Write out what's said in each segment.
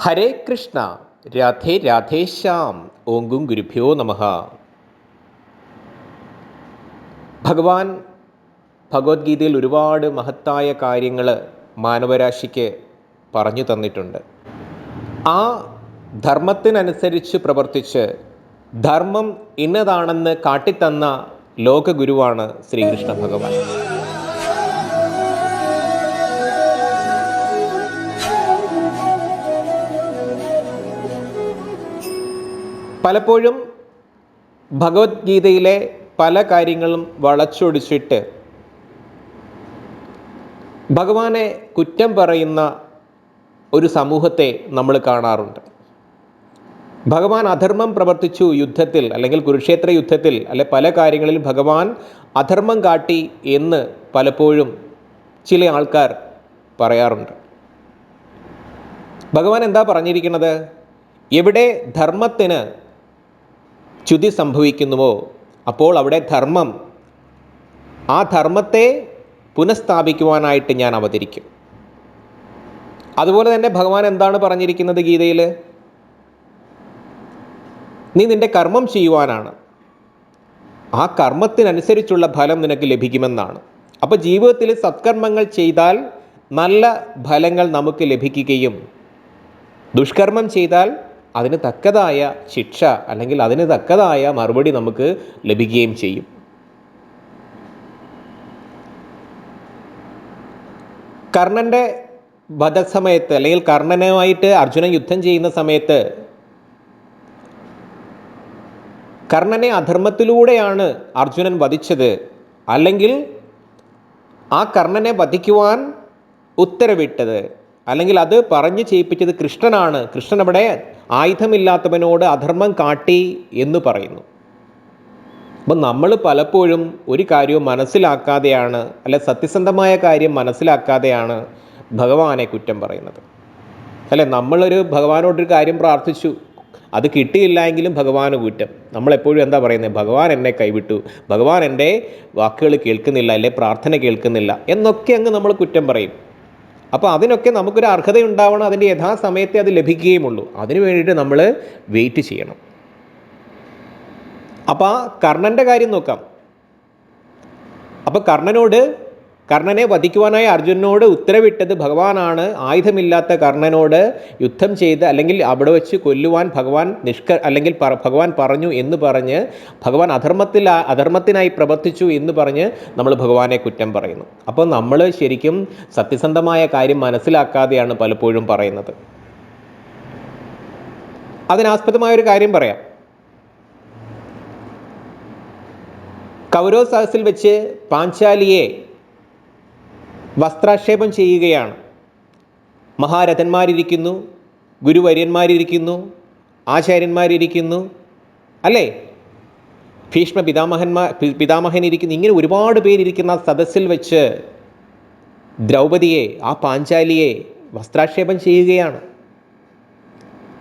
ഹരേ കൃഷ്ണ രാധേ രാധേശ്യാം ഓങ്കും ഗുരുഭ്യോ നമ. ഭഗവാൻ ഭഗവത്ഗീതയിൽ ഒരുപാട് മഹത്തായ കാര്യങ്ങൾ മാനവരാശിക്ക് പറഞ്ഞു തന്നിട്ടുണ്ട്. ആ ധർമ്മത്തിനനുസരിച്ച് പ്രവർത്തിച്ച് ധർമ്മം ഇന്നതാണെന്ന് കാട്ടിത്തന്ന ലോകഗുരുവാണ് ശ്രീകൃഷ്ണ ഭഗവാൻ. പലപ്പോഴും ഭഗവത്ഗീതയിലെ പല കാര്യങ്ങളും വളച്ചൊടിച്ചിട്ട് ഭഗവാനെ കുറ്റം പറയുന്ന ഒരു സമൂഹത്തെ നമ്മൾ കാണാറുണ്ട്. ഭഗവാൻ അധർമ്മം പ്രവർത്തിച്ചു യുദ്ധത്തിൽ അല്ലെങ്കിൽ കുരുക്ഷേത്ര യുദ്ധത്തിൽ അല്ലെ പല കാര്യങ്ങളിൽ ഭഗവാൻ അധർമ്മം കാട്ടി എന്ന് പലപ്പോഴും ചില ആൾക്കാർ പറയാറുണ്ട്. ഭഗവാൻ എന്താ പറഞ്ഞിരിക്കുന്നത്? എവിടെ ധർമ്മത്തിന് ച്യുതി സംഭവിക്കുന്നുവോ? അപ്പോൾ അവിടെ ധർമ്മം. ആ ധർമ്മത്തെ പുനഃസ്ഥാപിക്കുവാനായിട്ട് ഞാൻ അവതരിക്കും. അതുപോലെ തന്നെ ഭഗവാൻ എന്താണ് പറഞ്ഞിരിക്കുന്നത് ഗീതയിൽ? നീ നിന്റെ കർമ്മം ചെയ്യുവാനാണ്. ആ കർമ്മത്തിനനുസരിച്ചുള്ള ഫലം നിനക്ക് ലഭിക്കുമെന്നാണ്. അപ്പോൾ ജീവിതത്തിൽ സത്കർമ്മങ്ങൾ ചെയ്താൽ നല്ല ഫലങ്ങൾ നമുക്ക് ലഭിക്കുകയും ദുഷ്കർമ്മം ചെയ്താൽ അതിന് തക്കതായ ശിക്ഷ അല്ലെങ്കിൽ അതിന് തക്കതായ മറുപടി നമുക്ക് ലഭിക്കുകയും ചെയ്യും. കർണന്റെ വധസമയത്ത് അല്ലെങ്കിൽ കർണനുമായിട്ട് അർജുനൻ യുദ്ധം ചെയ്യുന്ന സമയത്ത് കർണനെ അധർമ്മത്തിലൂടെയാണ് അർജുനൻ വധിച്ചത്. അല്ലെങ്കിൽ ആ കർണനെ വധിക്കുവാൻ ഉത്തരവിട്ടത്. അല്ലെങ്കിൽ അത് പറഞ്ഞു ചെയ്യിപ്പിച്ചത് കൃഷ്ണനാണ്. കൃഷ്ണൻ അവിടെ ആയുധമില്ലാത്തവനോട് അധർമ്മം കാട്ടി എന്ന് പറയുന്നു. അപ്പം നമ്മൾ പലപ്പോഴും ഒരു കാര്യവും മനസ്സിലാക്കാതെയാണ് അല്ലെ സത്യസന്ധമായ കാര്യം മനസ്സിലാക്കാതെയാണ് ഭഗവാനെ കുറ്റം പറയുന്നത്. അല്ലെ നമ്മളൊരു ഭഗവാനോടൊരു കാര്യം പ്രാർത്ഥിച്ചു. അത് കിട്ടിയില്ല എങ്കിലും ഭഗവാന് കുറ്റം. നമ്മളെപ്പോഴും എന്താ പറയുന്നത് ഭഗവാൻ എന്നെ കൈവിട്ടു. ഭഗവാൻ എന്റെ വാക്കുകൾ കേൾക്കുന്നില്ല അല്ലെ പ്രാർത്ഥന കേൾക്കുന്നില്ല എന്നൊക്കെ അങ്ങ് നമ്മൾ കുറ്റം പറയും. അപ്പോൾ അതിനൊക്കെ നമുക്കൊരു അർഹത ഉണ്ടാവണം അതിന്റെ യഥാസമയത്തെ അത് ലഭിക്കുകയുമുള്ളൂ. അതിനു വേണ്ടിയിട്ട് നമ്മൾ വെയിറ്റ് ചെയ്യണം. അപ്പോൾ ആ കർണന്റെ കാര്യം നോക്കാം. അപ്പോൾ കർണനോട് കർണനെ വധിക്കുവാനായി അർജുനോട് ഉത്തരവിട്ടത് ഭഗവാനാണ്. ആയുധമില്ലാത്ത കർണനോട് യുദ്ധം ചെയ്ത് അല്ലെങ്കിൽ അവിടെ വെച്ച് കൊല്ലുവാൻ ഭഗവാൻ നിഷ്ക അല്ലെങ്കിൽ ഭഗവാൻ പറഞ്ഞു എന്ന് പറഞ്ഞ് ഭഗവാൻ അധർമ്മത്തിൽ അധർമ്മത്തിനായി പ്രവർത്തിച്ചു എന്ന് പറഞ്ഞ് നമ്മൾ ഭഗവാനെ കുറ്റം പറയുന്നു. അപ്പോൾ നമ്മൾ ശരിക്കും സത്യസന്ധമായ കാര്യം മനസ്സിലാക്കാതെയാണ് പലപ്പോഴും പറയുന്നത്. അതിനാസ്പദമായ ഒരു കാര്യം പറയാം. കൗരവ സഹസിൽ വെച്ച് പാഞ്ചാലിയെ വസ്ത്രാക്ഷേപം ചെയ്യുകയാണ്. മഹാരഥന്മാരിരിക്കുന്നു ഗുരുവര്യന്മാരിരിക്കുന്നു ആചാര്യന്മാരിരിക്കുന്നു അല്ലേ? ഭീഷ്മ പിതാമഹന്മാർ പിതാമഹനിരിക്കുന്നു ഇങ്ങനെ ഒരുപാട് പേരിരിക്കുന്ന സദസ്സിൽ വെച്ച് ദ്രൗപതിയെ ആ പാഞ്ചാലിയെ വസ്ത്രാക്ഷേപം ചെയ്യുകയാണ്.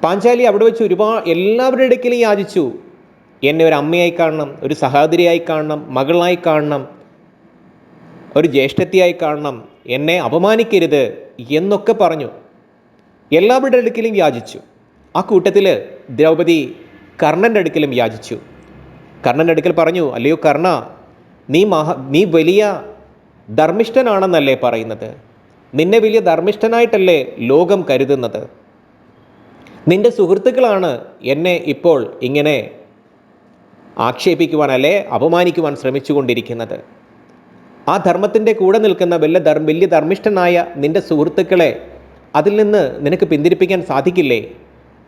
പാഞ്ചാലി അവിടെ വെച്ച് ഒരുപാട് എല്ലാവരുടെ ഇടയ്ക്കിലും യാചിച്ചു. എന്നെ ഒരു അമ്മയായി കാണണം ഒരു സഹോദരിയായി കാണണം മകളായി കാണണം ഒരു ജ്യേഷ്ഠത്തിയായി കാണണം എന്നെ അപമാനിക്കരുത് എന്നൊക്കെ പറഞ്ഞു. എല്ലാവരുടെ അടുക്കലും യാചിച്ചു. ആ കൂട്ടത്തിൽ ദ്രൗപദി കർണന്റെ അടുക്കലും യാചിച്ചു. കർണന്റെ അടുക്കൽ പറഞ്ഞു അല്ലയോ കർണ നീ മഹ നീ വലിയ ധർമ്മിഷ്ഠനാണെന്നല്ലേ പറയുന്നത്? നിന്നെ വലിയ ധർമ്മിഷ്ഠനായിട്ടല്ലേ ലോകം കരുതുന്നത്? നിന്റെ സുഹൃത്തുക്കളാണ് എന്നെ ഇപ്പോൾ ഇങ്ങനെ ആക്ഷേപിക്കുവാൻ അല്ലെ അപമാനിക്കുവാൻ ശ്രമിച്ചുകൊണ്ടിരിക്കുന്നത്? ആ ധർമ്മത്തിന്റെ കൂടെ നിൽക്കുന്ന വലിയ ധർ വലിയ ധർമ്മിഷ്ഠനായ നിന്റെ സുഹൃത്തുക്കളെ അതിൽ നിന്ന് നിനക്ക് പിന്തിരിപ്പിക്കാൻ സാധിക്കില്ലേ?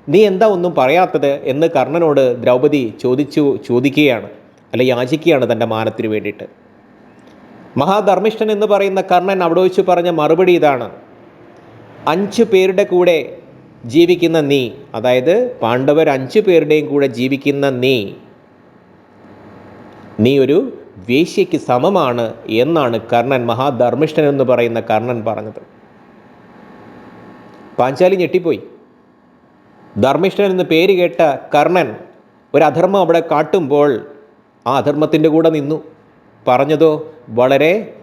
നീ എന്താ ഒന്നും പറയാത്തത്? എന്ന് കർണനോട് ദ്രൗപദി ചോദിച്ചു ചോദിക്കുകയാണ് അല്ലെ യാചിക്കുകയാണ് തന്റെ മാനത്തിന് വേണ്ടിയിട്ട്. മഹാധർമ്മിഷ്ഠൻ എന്ന് പറയുന്ന കർണൻ അവിടെ വെച്ച് പറഞ്ഞ മറുപടി ഇതാണ്. അഞ്ച് പേരുടെ കൂടെ ജീവിക്കുന്ന നീ അതായത് പാണ്ഡവർ അഞ്ച് പേരുടെയും കൂടെ ജീവിക്കുന്ന നീ നീ ഒരു വേശ്യയ്ക്ക് സമമാണ് എന്നാണ് കർണൻ മഹാധർമ്മിഷ്ഠൻ എന്ന് പറയുന്ന കർണൻ പറഞ്ഞത്. പാഞ്ചാലി ഞെട്ടിപ്പോയി. ധർമ്മിഷ്ഠൻ എന്ന് പേര് കേട്ട കർണൻ ഒരു അധർമ്മം അവിടെ കാട്ടുമ്പോൾ ആ അധർമ്മത്തിന്റെ കൂടെ നിന്നു. പറഞ്ഞതോ വളരെ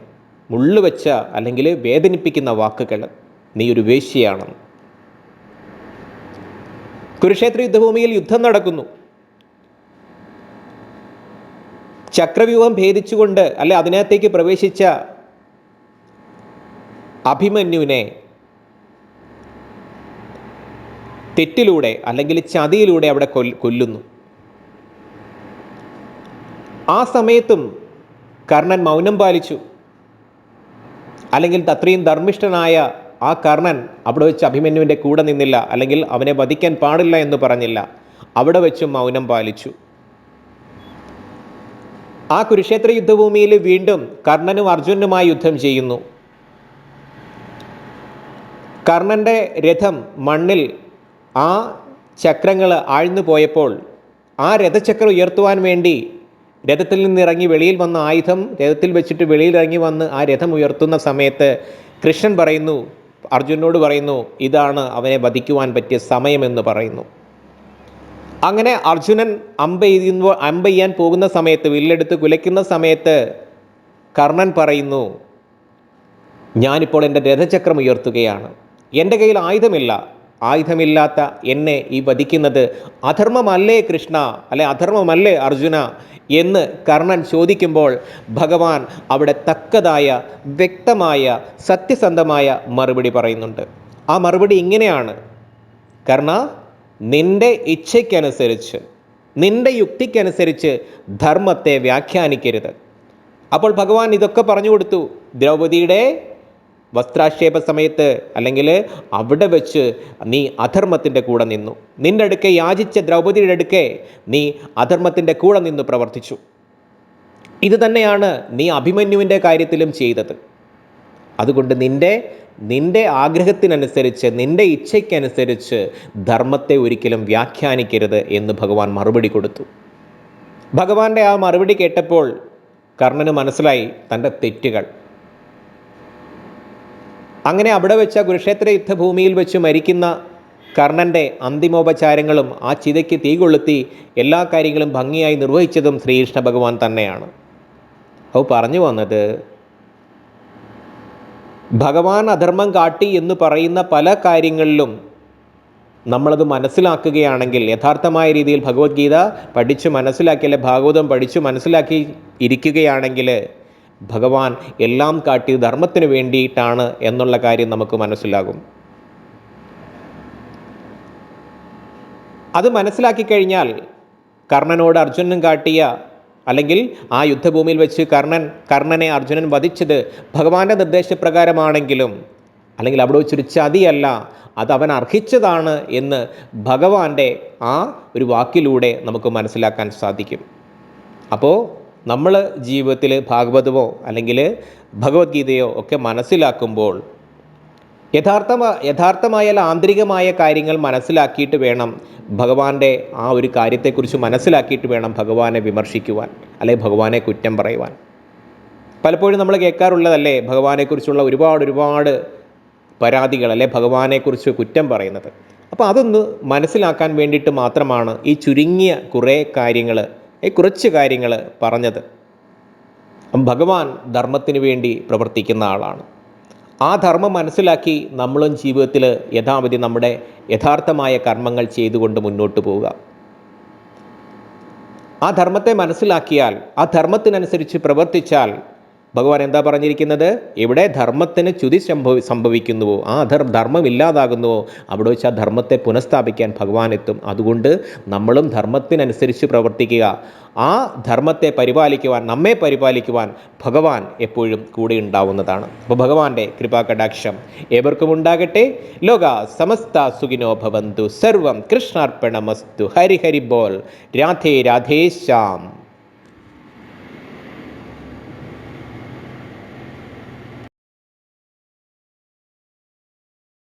മുള്ളുവെച്ച അല്ലെങ്കിൽ വേദനിപ്പിക്കുന്ന വാക്കുകൾ നീ ഒരു വേശ്യയാണെന്ന്. കുരുക്ഷേത്ര യുദ്ധഭൂമിയിൽ യുദ്ധം നടക്കുന്നു. ചക്രവ്യൂഹം ഭേദിച്ചുകൊണ്ട് അല്ലെ അതിനകത്തേക്ക് പ്രവേശിച്ച അഭിമന്യുവിനെ തെറ്റിലൂടെ അല്ലെങ്കിൽ ചതിയിലൂടെ അവിടെ കൊല്ലുന്നു. ആ സമയത്തും കർണൻ മൗനം പാലിച്ചു. അല്ലെങ്കിൽ അത്രയും ധർമ്മിഷ്ഠനായ ആ കർണൻ അവിടെ വെച്ച് അഭിമന്യുവിന്റെ കൂടെ നിന്നില്ല. അല്ലെങ്കിൽ അവനെ വധിക്കാൻ പാടില്ല എന്ന് പറഞ്ഞില്ല. അവിടെ വെച്ചും മൗനം പാലിച്ചു. ആ കുരുക്ഷേത്ര യുദ്ധഭൂമിയിൽ വീണ്ടും കർണനും അർജുനനുമായി യുദ്ധം ചെയ്യുന്നു. കർണന്റെ രഥം മണ്ണിൽ ആ ചക്രങ്ങൾ ആഴ്ന്നു പോയപ്പോൾ ആ രഥചക്രം ഉയർത്തുവാൻ വേണ്ടി രഥത്തിൽ നിന്നിറങ്ങി വെളിയിൽ വന്ന ആയുധം രഥത്തിൽ വെച്ചിട്ട് വെളിയിൽ ഇറങ്ങി വന്ന് ആ രഥം ഉയർത്തുന്ന സമയത്ത് കൃഷ്ണൻ പറയുന്നു അർജുനോട് പറയുന്നു ഇതാണ് അവനെ വധിക്കുവാൻ പറ്റിയ സമയമെന്ന് പറയുന്നു. അങ്ങനെ അർജുനൻ അമ്പ എഴുതുമ്പോൾ അമ്പ ചെയ്യാൻ പോകുന്ന സമയത്ത് വില്ലെടുത്ത് കുലയ്ക്കുന്ന സമയത്ത് കർണൻ പറയുന്നു ഞാനിപ്പോൾ എന്റെ രഥചക്രം ഉയർത്തുകയാണ്. എന്റെ കയ്യിൽ ആയുധമില്ല. ആയുധമില്ലാത്ത എന്നെ ഈ വധിക്കുന്നത് അധർമ്മമല്ലേ കൃഷ്ണ? അല്ലെ അധർമ്മമല്ലേ അർജുന? എന്ന് കർണൻ ചോദിക്കുമ്പോൾ ഭഗവാൻ അവിടെ തക്കതായ വ്യക്തമായ സത്യസന്ധമായ മറുപടി പറയുന്നുണ്ട്. ആ മറുപടി ഇങ്ങനെയാണ്. കർണ നിന്റെ ഇച്ഛയ്ക്കനുസരിച്ച് നിന്റെ യുക്തിക്കനുസരിച്ച് ധർമ്മത്തെ വ്യാഖ്യാനിക്കരുത്. അപ്പോൾ ഭഗവാൻ ഇതൊക്കെ പറഞ്ഞു കൊടുത്തു. ദ്രൗപദിയുടെ വസ്ത്രാക്ഷേപ സമയത്ത് അല്ലെങ്കിൽ അവിടെ വെച്ച് നീ അധർമ്മത്തിന്റെ കൂടെ നിന്നു. നിന്റെ അടുക്കെ യാചിച്ച ദ്രൗപദിയുടെ അടുക്കെ നീ അധർമ്മത്തിന്റെ കൂടെ നിന്ന് പ്രവർത്തിച്ചു. ഇത് തന്നെയാണ് നീ അഭിമന്യുവിന്റെ കാര്യത്തിലും ചെയ്തത്. അതുകൊണ്ട് നിന്റെ നിന്റെ ആഗ്രഹത്തിനനുസരിച്ച് നിന്റെ ഇച്ഛയ്ക്കനുസരിച്ച് ധർമ്മത്തെ ഒരിക്കലും വ്യാഖ്യാനിക്കരുത് എന്ന് ഭഗവാൻ മറുപടി കൊടുത്തു. ഭഗവാന്റെ ആ മറുപടി കേട്ടപ്പോൾ കർണന് മനസ്സിലായി തന്റെ തെറ്റുകൾ. അങ്ങനെ അവിടെ വെച്ച കുരുക്ഷേത്ര യുദ്ധഭൂമിയിൽ വെച്ച് മരിക്കുന്ന കർണന്റെ അന്തിമോപചാരങ്ങളും ആ ചിതയ്ക്ക് തീ കൊളുത്തി എല്ലാ കാര്യങ്ങളും ഭംഗിയായി നിർവഹിച്ചതും ശ്രീകൃഷ്ണ ഭഗവാൻ തന്നെയാണ്. അപ്പോൾ പറഞ്ഞു വന്നത് ഭഗവാൻ അധർമ്മം കാട്ടി എന്ന് പറയുന്ന പല കാര്യങ്ങളിലും നമ്മളത് മനസ്സിലാക്കുകയാണെങ്കിൽ യഥാർത്ഥമായ രീതിയിൽ ഭഗവത്ഗീത പഠിച്ച് മനസ്സിലാക്കി അല്ലെ ഭാഗവതം പഠിച്ച് മനസ്സിലാക്കി ഇരിക്കുകയാണെങ്കിൽ ഭഗവാൻ എല്ലാം കാട്ടി ധർമ്മത്തിന് വേണ്ടിയിട്ടാണ് എന്നുള്ള കാര്യം നമുക്ക് മനസ്സിലാകും. അത് മനസ്സിലാക്കി കഴിഞ്ഞാൽ കർണനോട് അർജുനൻ കാട്ടിയ അല്ലെങ്കിൽ ആ യുദ്ധഭൂമിയിൽ വെച്ച് കർണൻ കർണനെ അർജുനൻ വധിച്ചത് ഭഗവാന്റെ നിർദ്ദേശപ്രകാരമാണെങ്കിലും അല്ലെങ്കിൽ അവിടെ വെച്ചൊരു ചതിയല്ല അത് അവൻ അർഹിച്ചതാണ് എന്ന് ഭഗവാന്റെ ആ ഒരു വാക്കിലൂടെ നമുക്ക് മനസ്സിലാക്കാൻ സാധിക്കും. അപ്പോൾ നമ്മൾ ജീവിതത്തിൽ ഭാഗവതമോ അല്ലെങ്കിൽ ഭഗവത്ഗീതയോ ഒക്കെ മനസ്സിലാക്കുമ്പോൾ യഥാർത്ഥമ യഥാർത്ഥമായ ആന്തരികമായ കാര്യങ്ങൾ മനസ്സിലാക്കിയിട്ട് വേണം ഭഗവാന്റെ ആ ഒരു കാര്യത്തെക്കുറിച്ച് മനസ്സിലാക്കിയിട്ട് വേണം ഭഗവാനെ വിമർശിക്കുവാൻ അല്ലെങ്കിൽ ഭഗവാനെ കുറ്റം പറയുവാൻ. പലപ്പോഴും നമ്മൾ കേൾക്കാറുള്ളതല്ലേ ഭഗവാനെക്കുറിച്ചുള്ള ഒരുപാട് ഒരുപാട് പരാതികൾ അല്ലെ ഭഗവാനെക്കുറിച്ച് കുറ്റം പറയുന്നത്. അപ്പോൾ അതൊന്ന് മനസ്സിലാക്കാൻ വേണ്ടിയിട്ട് മാത്രമാണ് ഈ ചുരുങ്ങിയ കുറേ കാര്യങ്ങൾ ഈ കുറച്ച് കാര്യങ്ങൾ പറഞ്ഞത്. ഭഗവാൻ ധർമ്മത്തിന് വേണ്ടി പ്രവർത്തിക്കുന്ന ആളാണ്. ആ ധർമ്മം മനസ്സിലാക്കി നമ്മളും ജീവിതത്തിൽ യഥാവിധി നമ്മുടെ യഥാർത്ഥമായ കർമ്മങ്ങൾ ചെയ്തുകൊണ്ട് മുന്നോട്ട് പോവുക. ആ ധർമ്മത്തെ മനസ്സിലാക്കിയാൽ ആ ധർമ്മത്തിനനുസരിച്ച് പ്രവർത്തിച്ചാൽ ഭഗവാൻ എന്താ പറഞ്ഞിരിക്കുന്നത്? ഇവിടെ ധർമ്മത്തിന് ചുതി സംഭവി സംഭവിക്കുന്നുവോ? ആ ധർ ധർമ്മം ഇല്ലാതാകുന്നുവോ അവിടെ വെച്ച് ആ ധർമ്മത്തെ പുനഃസ്ഥാപിക്കാൻ ഭഗവാൻ എത്തും. അതുകൊണ്ട് നമ്മളും ധർമ്മത്തിനനുസരിച്ച് പ്രവർത്തിക്കുക. ആ ധർമ്മത്തെ പരിപാലിക്കുവാൻ നമ്മെ പരിപാലിക്കുവാൻ ഭഗവാൻ എപ്പോഴും കൂടെ ഉണ്ടാവുന്നതാണ്. അപ്പോൾ ഭഗവാന്റെ കൃപാകടാക്ഷം ഏവർക്കും ഉണ്ടാകട്ടെ. ലോക സമസ്ത സുഖിനോ ഭവന്തു. സർവം കൃഷ്ണാർപ്പണമസ്തു. ഹരിഹരി ഹരി ബോൾ. രാധേ രാധേശ്യാം